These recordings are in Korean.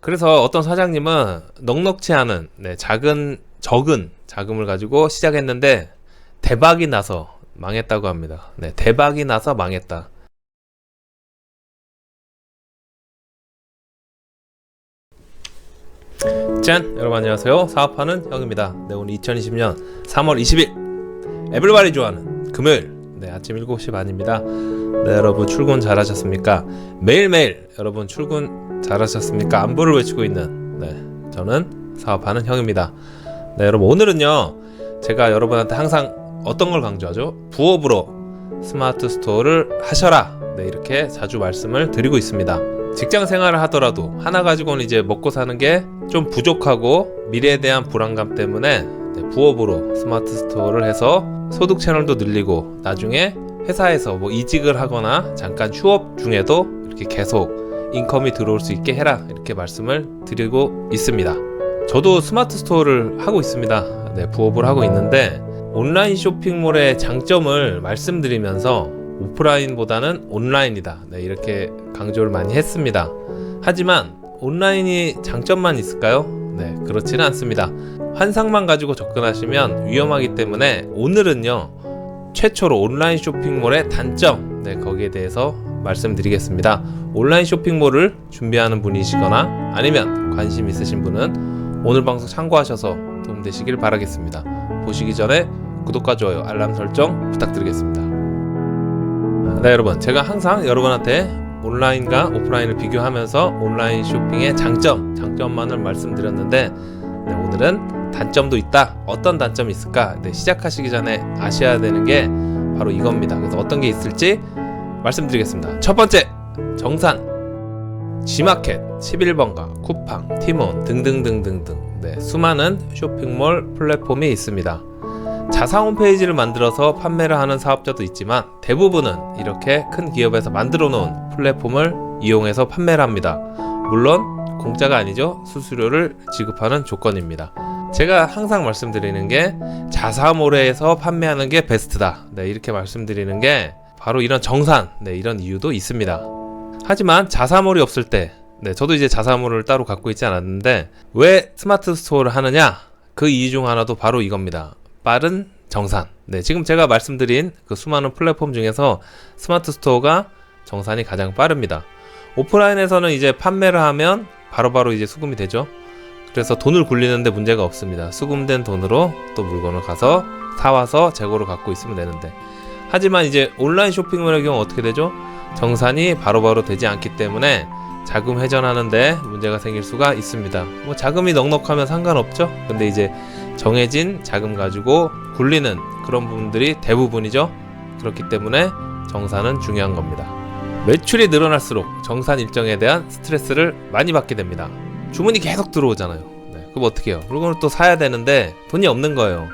그래서 어떤 사장님은 넉넉치 않은 네, 작은 적은 자금을 가지고 시작했는데 대박이 나서 망했다고 합니다. 네, 대박이 나서 망했다. 짠! 여러분 안녕하세요. 사업하는 형입니다. 네, 오늘 2020년 3월 20일 에블바리 좋아하는 금요일 네, 아침 7시 반입니다. 네, 여러분 출근 잘 하셨습니까? 매일매일 여러분 출근 잘하셨습니까? 안부를 외치고 있는 네, 저는 사업하는 형입니다. 네, 여러분 오늘은요. 제가 여러분한테 항상 어떤 걸 강조하죠? 부업으로 스마트 스토어를 하셔라. 네, 이렇게 자주 말씀을 드리고 있습니다. 직장 생활을 하더라도 하나 가지고는 이제 먹고 사는 게 좀 부족하고 미래에 대한 불안감 때문에 네, 부업으로 스마트 스토어를 해서 소득 채널도 늘리고 나중에 회사에서 뭐 이직을 하거나 잠깐 휴업 중에도 이렇게 계속 인컴이 들어올 수 있게 해라 이렇게 말씀을 드리고 있습니다. 저도 스마트 스토어를 하고 있습니다. 네, 부업을 하고 있는데 온라인 쇼핑몰의 장점을 말씀드리면서 오프라인보다는 온라인이다. 네, 이렇게 강조를 많이 했습니다. 하지만 온라인이 장점만 있을까요? 네, 그렇지는 않습니다. 환상만 가지고 접근하시면 위험하기 때문에 오늘은요, 최초로 온라인 쇼핑몰의 단점, 네, 거기에 대해서 말씀드리겠습니다. 온라인 쇼핑몰을 준비하는 분이시거나 아니면 관심 있으신 분은 오늘 방송 참고하셔서 도움되시길 바라겠습니다. 보시기 전에 구독과 좋아요, 알람 설정 부탁드리겠습니다. 네, 여러분. 제가 항상 여러분한테 온라인과 오프라인을 비교하면서 온라인 쇼핑의 장점, 장점만을 말씀드렸는데 네, 오늘은 단점도 있다. 어떤 단점이 있을까? 네, 시작하시기 전에 아셔야 되는 게 바로 이겁니다. 그래서 어떤 게 있을지 말씀드리겠습니다. 첫 번째, 정산. G마켓, 11번가, 쿠팡, 티몬 등등등등등 네, 수많은 쇼핑몰 플랫폼이 있습니다. 자사 홈페이지를 만들어서 판매를 하는 사업자도 있지만 대부분은 이렇게 큰 기업에서 만들어 놓은 플랫폼을 이용해서 판매를 합니다. 물론 공짜가 아니죠. 수수료를 지급하는 조건입니다. 제가 항상 말씀드리는 게 자사몰에서 판매하는 게 베스트다. 네, 이렇게 말씀드리는 게 바로 이런 정산, 네, 이런 이유도 있습니다. 하지만 자사몰이 없을 때, 네, 저도 이제 자사몰을 따로 갖고 있지 않았는데 왜 스마트 스토어를 하느냐? 그 이유 중 하나도 바로 이겁니다. 빠른 정산. 네, 지금 제가 말씀드린 그 수많은 플랫폼 중에서 스마트 스토어가 정산이 가장 빠릅니다. 오프라인에서는 이제 판매를 하면 바로바로 이제 수금이 되죠. 그래서 돈을 굴리는데 문제가 없습니다. 수금된 돈으로 또 물건을 가서 사와서 재고로 갖고 있으면 되는데. 하지만 이제 온라인 쇼핑몰의 경우 어떻게 되죠? 정산이 바로 바로 되지 않기 때문에 자금 회전하는데 문제가 생길 수가 있습니다. 뭐 자금이 넉넉하면 상관없죠. 근데 이제 정해진 자금 가지고 굴리는 그런 부분들이 대부분이죠. 그렇기 때문에 정산은 중요한 겁니다. 매출이 늘어날수록 정산 일정에 대한 스트레스를 많이 받게 됩니다. 주문이 계속 들어오잖아요. 네, 그럼 어떻게 해요? 물건을 또 사야 되는데 돈이 없는 거예요.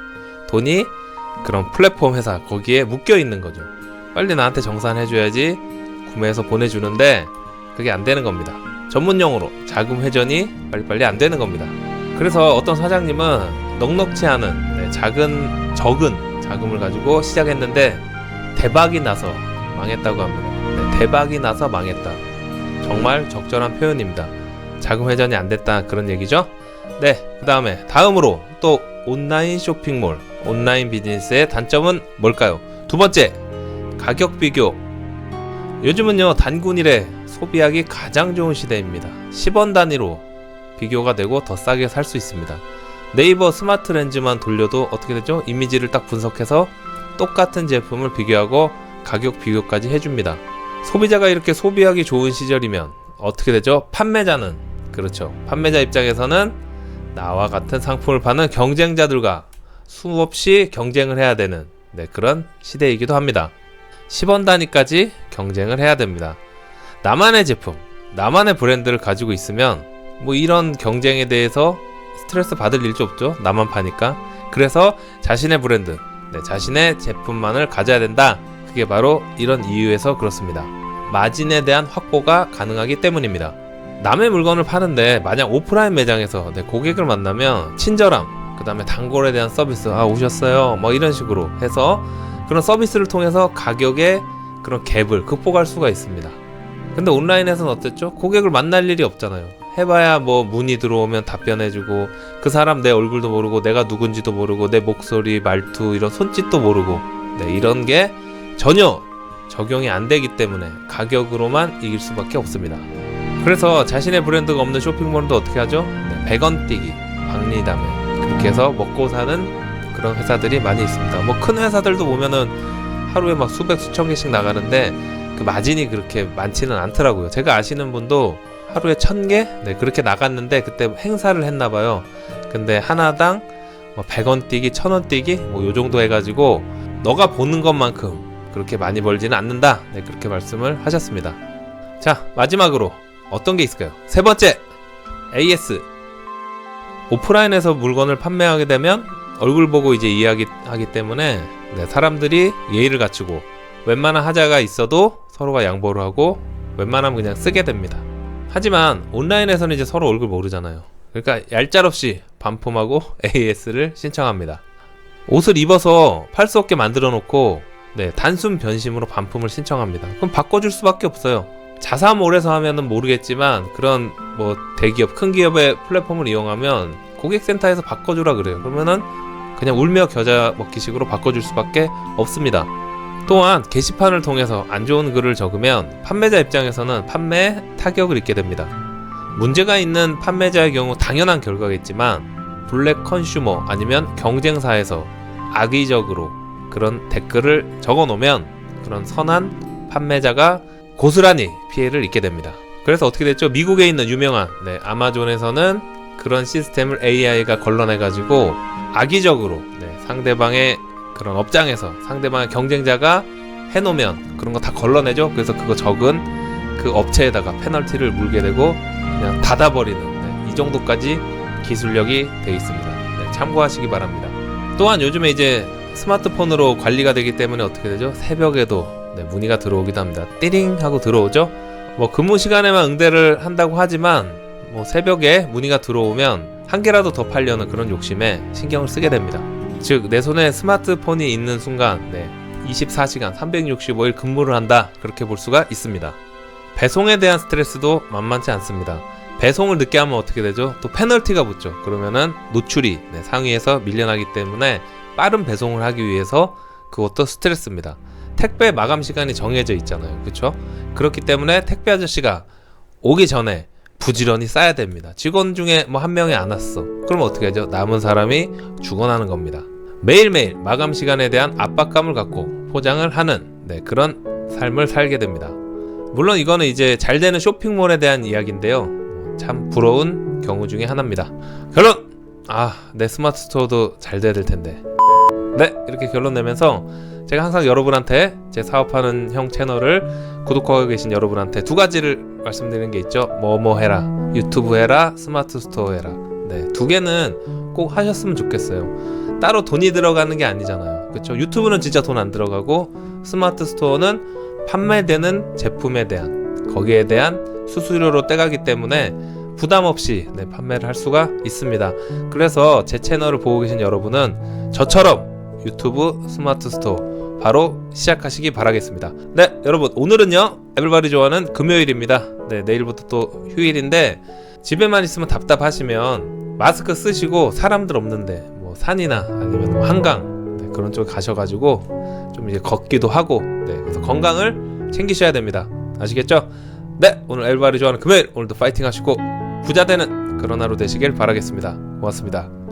돈이 그런 플랫폼 회사 거기에 묶여 있는 거죠. 빨리 나한테 정산해줘야지 구매해서 보내주는데 그게 안 되는 겁니다. 전문 용어로 자금 회전이 빨리빨리 안 되는 겁니다. 그래서 어떤 사장님은 넉넉치 않은 네, 작은 적은 자금을 가지고 시작했는데 대박이 나서 망했다고 합니다. 네, 대박이 나서 망했다. 정말 적절한 표현입니다. 자금 회전이 안 됐다 그런 얘기죠. 네, 그 다음에 다음으로 또 온라인 쇼핑몰, 온라인 비즈니스의 단점은 뭘까요? 두 번째, 가격 비교. 요즘은요 단군일에 소비하기 가장 좋은 시대입니다. 10원 단위로 비교가 되고 더 싸게 살 수 있습니다. 네이버 스마트 렌즈만 돌려도 어떻게 되죠? 이미지를 딱 분석해서 똑같은 제품을 비교하고 가격 비교까지 해줍니다. 소비자가 이렇게 소비하기 좋은 시절이면 어떻게 되죠? 판매자는 그렇죠. 판매자 입장에서는 나와 같은 상품을 파는 경쟁자들과 수없이 경쟁을 해야 되는 네, 그런 시대이기도 합니다. 10원 단위까지 경쟁을 해야 됩니다. 나만의 제품, 나만의 브랜드를 가지고 있으면 뭐 이런 경쟁에 대해서 스트레스 받을 일도 없죠. 나만 파니까. 그래서 자신의 브랜드, 네, 자신의 제품만을 가져야 된다. 그게 바로 이런 이유에서 그렇습니다. 마진에 대한 확보가 가능하기 때문입니다. 남의 물건을 파는데 만약 오프라인 매장에서 네, 고객을 만나면 친절함, 그 다음에 단골에 대한 서비스, 아 오셨어요, 뭐 이런 식으로 해서 그런 서비스를 통해서 가격의 그런 갭을 극복할 수가 있습니다. 근데 온라인에서는 어땠죠? 고객을 만날 일이 없잖아요. 해봐야 뭐 문의 들어오면 답변해주고 그 사람 내 얼굴도 모르고 내가 누군지도 모르고 내 목소리 말투 이런 손짓도 모르고 네, 이런 게 전혀 적용이 안 되기 때문에 가격으로만 이길 수밖에 없습니다. 그래서 자신의 브랜드가 없는 쇼핑몰도 어떻게 하죠? 네, 100원 뛰기, 박리담회 그렇게 해서 먹고 사는 그런 회사들이 많이 있습니다. 뭐 큰 회사들도 보면은 하루에 막 수백 수천 개씩 나가는데 그 마진이 그렇게 많지는 않더라고요. 제가 아시는 분도 하루에 천 개? 네, 그렇게 나갔는데 그때 행사를 했나 봐요. 근데 하나당 뭐 100원 뛰기, 1000원 뛰기 뭐 요 정도 해 가지고 너가 보는 것만큼 그렇게 많이 벌지는 않는다. 네, 그렇게 말씀을 하셨습니다. 자, 마지막으로 어떤 게 있을까요? 세 번째. AS. 오프라인에서 물건을 판매하게 되면 얼굴 보고 이제 이야기하기 때문에 네, 사람들이 예의를 갖추고 웬만한 하자가 있어도 서로가 양보를 하고 웬만하면 그냥 쓰게 됩니다. 하지만 온라인에서는 이제 서로 얼굴 모르잖아요. 그러니까 얄짤없이 반품하고 AS를 신청합니다. 옷을 입어서 팔 수 없게 만들어 놓고 네, 단순 변심으로 반품을 신청합니다. 그럼 바꿔줄 수밖에 없어요. 자사몰에서 하면은 모르겠지만 그런 뭐 대기업, 큰 기업의 플랫폼을 이용하면 고객센터에서 바꿔주라 그래요. 그러면은 그냥 울며 겨자 먹기식으로 바꿔줄 수밖에 없습니다. 또한 게시판을 통해서 안 좋은 글을 적으면 판매자 입장에서는 판매에 타격을 입게 됩니다. 문제가 있는 판매자의 경우 당연한 결과겠지만 블랙 컨슈머 아니면 경쟁사에서 악의적으로 그런 댓글을 적어 놓으면 그런 선한 판매자가 고스란히 피해를 입게 됩니다. 그래서 어떻게 됐죠? 미국에 있는 유명한 네, 아마존에서는 그런 시스템을 AI가 걸러내 가지고 악의적으로 네, 상대방의 그런 업장에서 상대방의 경쟁자가 해놓으면 그런 거 다 걸러내죠. 그래서 그거 적은 그 업체에다가 페널티를 물게 되고 그냥 닫아버리는 네, 이 정도까지 기술력이 돼 있습니다. 네, 참고하시기 바랍니다. 또한 요즘에 이제 스마트폰으로 관리가 되기 때문에 어떻게 되죠? 새벽에도 네, 문의가 들어오기도 합니다. 띠링 하고 들어오죠. 뭐 근무 시간에만 응대를 한다고 하지만 뭐 새벽에 문의가 들어오면 한 개라도 더 팔려는 그런 욕심에 신경을 쓰게 됩니다. 즉 내 손에 스마트폰이 있는 순간 네, 24시간 365일 근무를 한다 그렇게 볼 수가 있습니다. 배송에 대한 스트레스도 만만치 않습니다. 배송을 늦게 하면 어떻게 되죠? 또 페널티가 붙죠. 그러면은 노출이 네, 상위에서 밀려나기 때문에 빠른 배송을 하기 위해서 그것도 스트레스입니다. 택배 마감 시간이 정해져 있잖아요. 그렇죠? 그렇기 때문에 택배 아저씨가 오기 전에 부지런히 싸야 됩니다. 직원 중에 뭐 한 명이 안 왔어. 그럼 어떻게 하죠? 남은 사람이 죽어나는 겁니다. 매일매일 마감 시간에 대한 압박감을 갖고 포장을 하는 네, 그런 삶을 살게 됩니다. 물론 이거는 이제 잘 되는 쇼핑몰에 대한 이야기인데요. 뭐참 부러운 경우 중에 하나입니다. 결론! 아, 내 스마트 스토어도 잘 돼야 될 텐데. 네, 이렇게 결론 내면서 제가 항상 여러분한테 제 사업하는 형 채널을 구독하고 계신 여러분한테 두 가지를 말씀드리는 게 있죠. 뭐뭐 해라. 유튜브 해라. 스마트 스토어 해라. 네, 두 개는 꼭 하셨으면 좋겠어요. 따로 돈이 들어가는 게 아니잖아요. 그렇죠? 유튜브는 진짜 돈 안 들어가고 스마트 스토어는 판매되는 제품에 대한 거기에 대한 수수료로 떼가기 때문에 부담 없이 네, 판매를 할 수가 있습니다. 그래서 제 채널을 보고 계신 여러분은 저처럼 유튜브 스마트 스토어 바로 시작하시기 바라겠습니다. 네, 여러분 오늘은요 에블바리 좋아하는 금요일입니다. 네, 내일부터 또 휴일인데 집에만 있으면 답답하시면 마스크 쓰시고 사람들 없는데 뭐 산이나 아니면 뭐 한강 네, 그런 쪽에 가셔가지고 좀 이제 걷기도 하고 네, 그래서 건강을 챙기셔야 됩니다. 아시겠죠? 네, 오늘 엘바리 좋아하는 금요일 오늘도 파이팅 하시고 부자 되는 그런 하루 되시길 바라겠습니다. 고맙습니다.